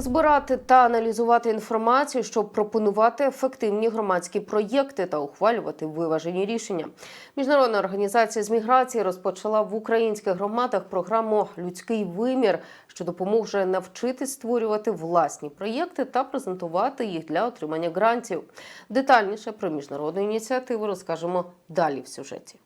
Збирати та аналізувати інформацію, щоб пропонувати ефективні громадські проєкти та ухвалювати виважені рішення. Міжнародна організація з міграції розпочала в українських громадах програму Людський вимір, що допоможе навчитись створювати власні проєкти та презентувати їх для отримання грантів. Детальніше про міжнародну ініціативу розкажемо далі в сюжеті.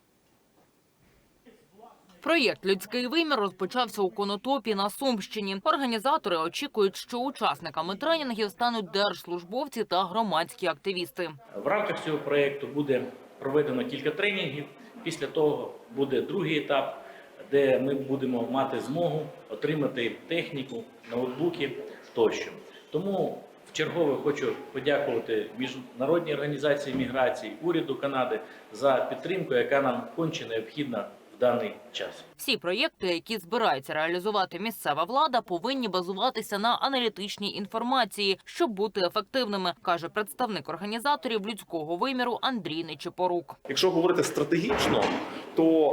Проєкт Людський вимір розпочався у Конотопі на Сумщині. Організатори очікують, що учасниками тренінгів стануть держслужбовці та громадські активісти. В рамках цього проєкту буде проведено кілька тренінгів. Після того буде другий етап, де ми будемо мати змогу отримати техніку, ноутбуки тощо. Тому в чергове хочу подякувати міжнародній організації міграції, уряду Канади за підтримку, яка нам конче необхідна в даний час. Всі проєкти, які збирається реалізувати місцева влада, повинні базуватися на аналітичній інформації, щоб бути ефективними, каже представник організаторів людського виміру Андрій Нечипорук. Якщо говорити стратегічно, то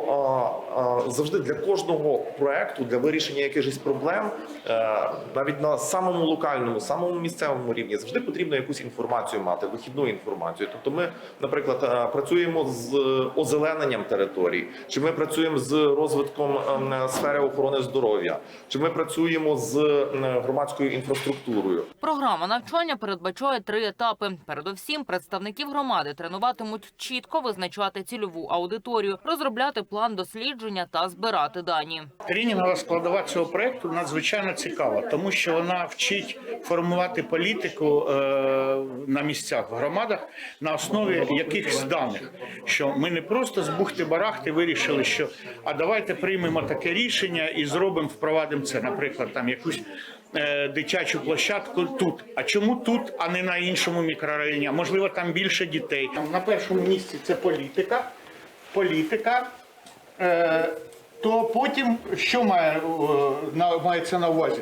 а, а, завжди для кожного проекту, для вирішення якихось проблем, е, навіть на самому локальному, самому місцевому рівні, завжди потрібно якусь інформацію мати, вихідну інформацію. Тобто, ми, наприклад, е, працюємо з озелененням територій, чи ми працюємо з розвитком ем, сфери охорони здоров'я, чи ми працюємо з ем, громадською інфраструктурою. Програма навчання передбачає три етапи. Передовсім представників громади тренуватимуть чітко визначати цільову аудиторію, розробляти план дослідження та збирати дані. Тренінгова складова цього проекту надзвичайно цікава, тому що вона вчить формувати політику е, на місцях в громадах на основі якихось даних. Що ми не просто з бухти-барахти вирішили, що а давайте приймемо таке рішення і зробимо, впровадимо це, наприклад, там якусь. е, Дитячу площадку тут. А чому тут, а не на іншому мікрорайоні? А Можливо, там більше дітей. На першому місці це політика. Політика, Е, то потім що має, е, мається на увазі?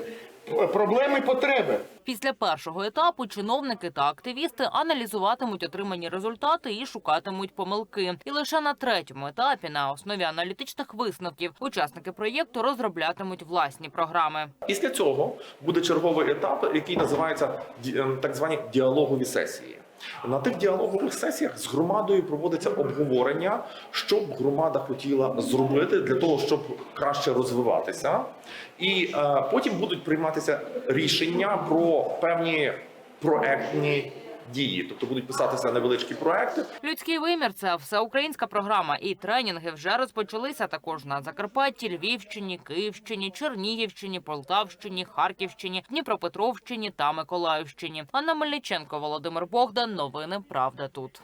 Проблеми, потреби. Після першого етапу чиновники та активісти аналізуватимуть отримані результати і шукатимуть помилки. І лише на третьому етапі, на основі аналітичних висновків, учасники проєкту розроблятимуть власні програми. Після цього буде черговий етап, який називається ді- ем, так звані діалогові сесії. На тих діалогових сесіях з громадою проводиться обговорення, що б громада хотіла зробити для того, щоб краще розвиватися, і е, потім будуть прийматися рішення про певні проектні дії, тобто будуть писатися невеличкі проекти, Людський вимір це всеукраїнська програма, і тренінги вже розпочалися також на Закарпатті, Львівщині, Київщині, Чернігівщині, Полтавщині, Харківщині, Дніпропетровщині та Миколаївщині. Анна Мельниченко, Володимир Богдан. Новини Правда тут.